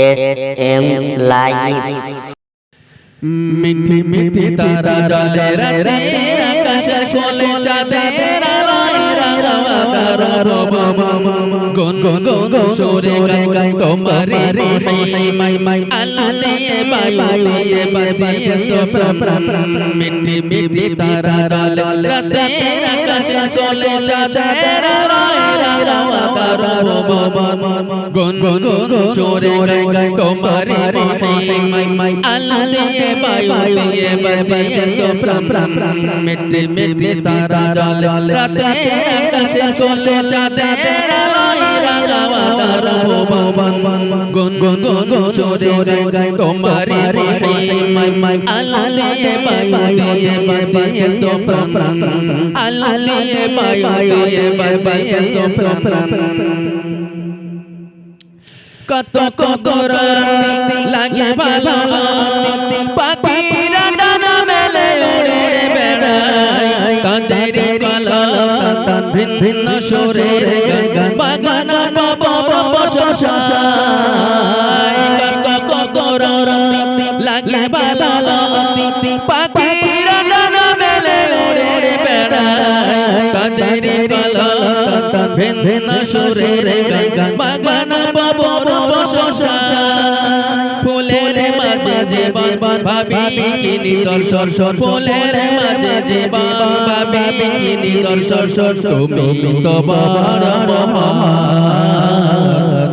S M live মিঠি মিঠি তারা জলে রাতে আকাশের কোলে চাঁদের আলোয় রাঙাওয়া তারা রব গুন গুন গুন সুরে গাই গাই তোমারে মাই মাই মাই আল্লাহ দিয়ে বায়ু দিয়ে বাসিয়ে সোপ্রাম মিঠি মিঠি তারা জলে রাতে আকাশের কোলে চাঁদের আলোয় রাঙাওয়া তারা রব গুন গুন গুন সুরে গাই গাই তোমারে মাই মাই আল্লাহ দিয়ে বায়ু দিয়ে বাসিয়ে সোপ্রাম মিঠি মিঠি তারা জল রাতে আকাশে কোলে চাঁদের আলোয় রাঙাওয়া কত কত রাতি লাগে ভালো পাখিরা ডানা ভিন্ন ভিন্ন সুরে ভিন্ন ভিন্ন সুরে বাগান বাবর প্রশংসা ফুলের মাঝে জীবন ভাবি কি নিদর্শন ফুলের মাঝে জীবন ভাবি কি নিদর্শন তুমি তো বড় মহান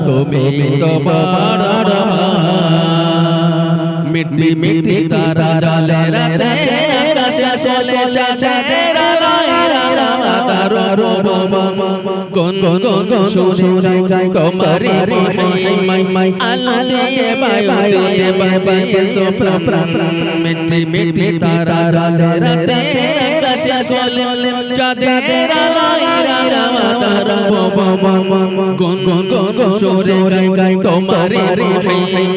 তুমি তো বড় মহান মিটি মিটি তারা জলে রাতে আকাশে চলে চাঁদের আলোয় রাঙা তার রূপ কোন সুরে গাই তোমারে মাই মাই আল্লাহ দিয়ে বায়ু দিয়ে বাসিয়ে সোপ্রাম মিটি মিটি তারা রাতে আকাশে চলে চাঁদের আলোয় রাঙা তার কোন সুরে গাই গাই তোমারে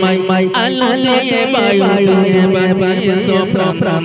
মাই মাই আল্লাহ দিয়ে বায়ু দিয়ে বাসিয়ে সোপ্রাম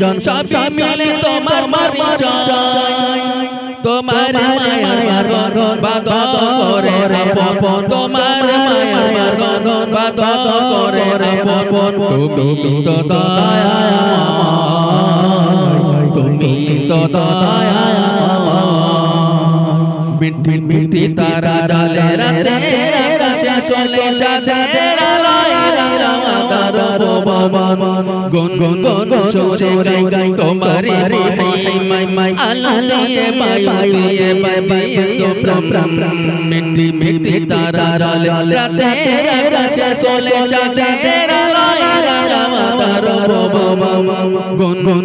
জন সবই মিলে তোমার পরিচয়। তোমার মায়ার বাদন বাদন করে রাপন। তোমার মায়ার বাদন বাদন করে রাপন। তুমি তো দয়া তুমি তো দয়া মিঠি মিঠি তারা জালে রাতে আকাশে চলে চাঁদের আলোয়। রাঙা ভুবন গুন গুন গুন, সুরে গাই গাই, তোমারে মাই মাই দিয়ে বায়ু দিয়ে বাসিয়ে সোপ্রাম। মিঠি মিঠি তারা জালে। রাতে আকাশে চলে চাঁদের আলোয় রাঙা ভুবন। গুন গুন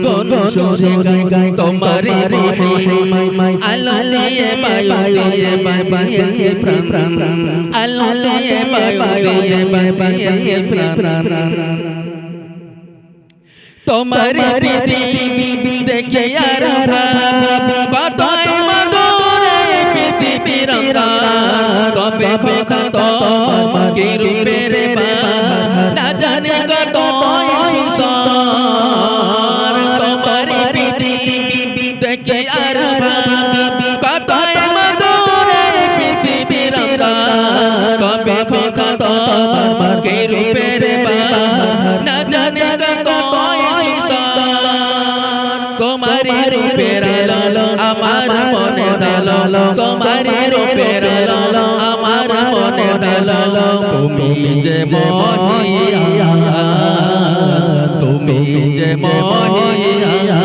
তোমার পৃথিবী দেখে আর কতই মধুরে পৃথিবীর তবে খোদা তো কি রূপের না জানে কত সুন্দর। তোমার পৃথিবী দেখে আর কতই মধুরে পৃথিবীর তবে তো কি আমার মনে জালো তুমি যে মহিয়া, তুমি যে মহিয়া।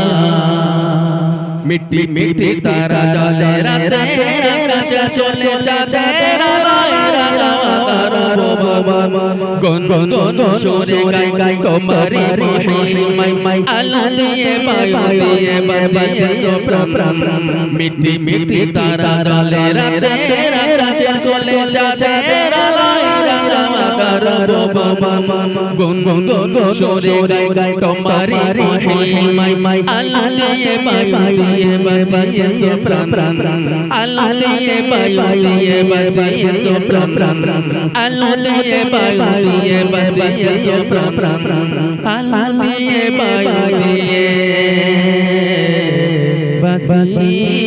মিটি মিটি তারা জলে রাতে চলে চাঁদের আলোয় ভুবন গুন গুন সুরে গাই গাই তোমারে আল্লাহ দিয়ে বায়ু দিয়ে বাসিয়ে সোপ্রাম মিটি মিটি, তারা জলে রাতে চলে চাঁদের আলোয় বাবা গুন গুন সরে গাই তোমারি মহিমাই আল্লাহ দিয়ে বায়ু দিয়ে বাসিয়ে সো প্রাণ আল্লাহ দিয়ে বায়ু দিয়ে বাসিয়ে সো প্রাণ আল্লাহ দিয়ে বায়ু দিয়ে বাসিয়ে সো প্রাণ আল্লাহ দিয়ে বায়ু দিয়ে বাসিয়ে